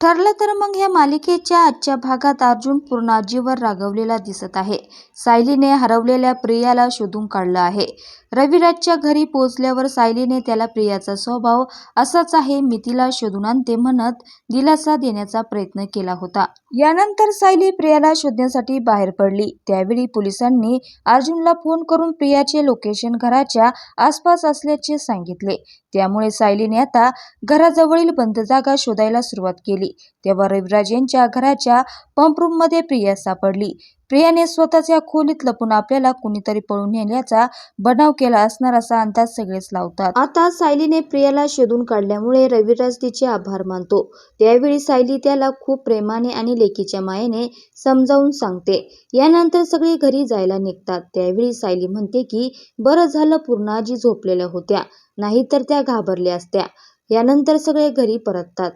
ठरलं तर मग ह्या मालिकेच्या आजच्या भागात अर्जुन पूर्ण आजीवर रागवलेला दिसत आहे. सायलीने हरवलेल्या प्रियाला शोधून काढलं आहे. रविराजच्या घरी पोहोचल्यावर सायलीने त्याला प्रियाचा स्वभाव असाच आहे मी तिला शोधून आणते म्हणत दिलासा देण्याचा प्रयत्न केला होता. यानंतर सायली प्रियाला शोधण्यासाठी बाहेर पडली. त्यावेळी पोलिसांनी अर्जुनला फोन करून प्रियाचे लोकेशन घराच्या आसपास असल्याचे सांगितले. त्यामुळे सायलीने आता घराजवळील बंद जागा शोधायला सुरुवात केली. तेव्हा रविराज यांच्या घराच्या पंपमध्ये प्रिया सापडली. प्रियाने स्वतःच्या खोलीत लपून आपल्याला कुणीतरी पळून नेल्याचा बनाव केला असणार असा अंदाज सगळेच लावतात. आता सायलीने प्रियाला शोधून काढल्यामुळे रविराज तिचे आभार मानतो. त्यावेळी सायली त्याला खूप प्रेमाने आणि लेकीच्या मायेने समजावून सांगते. यानंतर सगळे घरी जायला निघतात. त्यावेळी सायली म्हणते की बरं झालं पूर्णाजी झोपलेल्या होत्या. नाहीतर त्या घाबरल्या असत्या. यानंतर सगळे घरी परततात.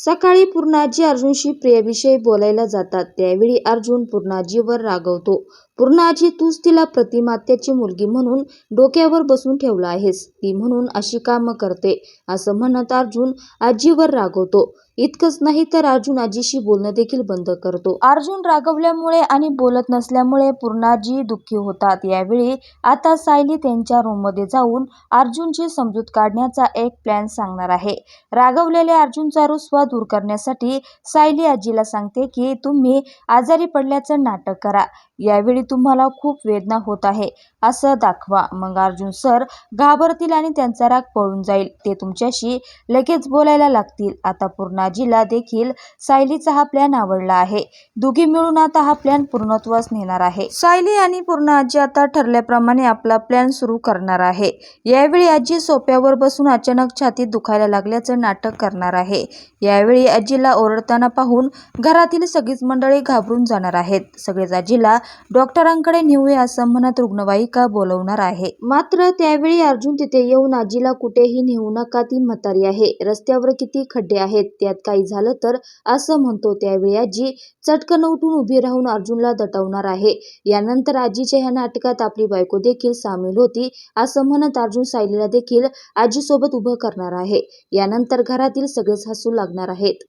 सकाळी पूर्णाजी अर्जुनशी प्रियाविषयी बोलायला जातात. त्यावेळी अर्जुन पूर्णाजीवर रागवतो. पूर्ण आजी तूच तिला प्रतिमात्याची मुलगी म्हणून डोक्यावर बसून ठेवला आहेस. ती म्हणून अशी कामं करते असं म्हणत अर्जुन आजीवर रागवतो. इतकंच नाही तर अर्जुन आजीशी बोलणं देखील बंद करतो. अर्जुन रागवल्यामुळे आणि बोलत नसल्यामुळे पूर्णाजी दुःखी होतात. यावेळी आता सायली त्यांच्या रूममध्ये जाऊन अर्जुनची समजूत काढण्याचा एक प्लॅन सांगणार आहे. रागवलेल्या अर्जुनचा रुसवा दूर करण्यासाठी सायली आजीला सांगते की तुम्ही आजारी पडल्याचं नाटक करा. यावेळी तुम्हाला खूप वेदना होत आहे असं दाखवा. मग अर्जुन सर घाबरतील आणि त्यांचा राग पळून जाईल. ते तुमच्याशी लगेच बोलायला लागतील. आता पूर्णाजीला देखील सायलीचा हा प्लॅन आवडला आहे. दोघी मिळून आता हा प्लॅन पूर्णत्वास नेणार आहे. सायली आणि पूर्णाजी आता ठरल्याप्रमाणे आपला प्लॅन सुरू करणार आहे. यावेळी आजी सोप्यावर बसून अचानक छातीत दुखायला लागल्याचं नाटक करणार आहे. यावेळी आजीला ओरडताना पाहून घरातील सगळीच मंडळी घाबरून जाणार आहेत. सगळेच आजीला डॉक्टर डॉक्टरांकडे नेऊया असं म्हणत रुग्णवाहिका बोलवणार आहे. मात्र त्यावेळी अर्जुन तिथे येऊन आजीला कुठेही नेऊ नका ती म्हातारी आहे. रस्त्यावर किती खड्डे आहेत त्यात काही झालं तर? असं म्हणतो त्यावेळी आजी. चटकन उठून उभी राहून अर्जुनला दटवणार आहे. यानंतर आजीच्या ह्या नाटकात आपली बायको देखील सामील होती असं म्हणत अर्जुन सायलीला देखील आजीसोबत उभं करणार आहे. यानंतर घरातील सगळेच हसू लागणार आहेत.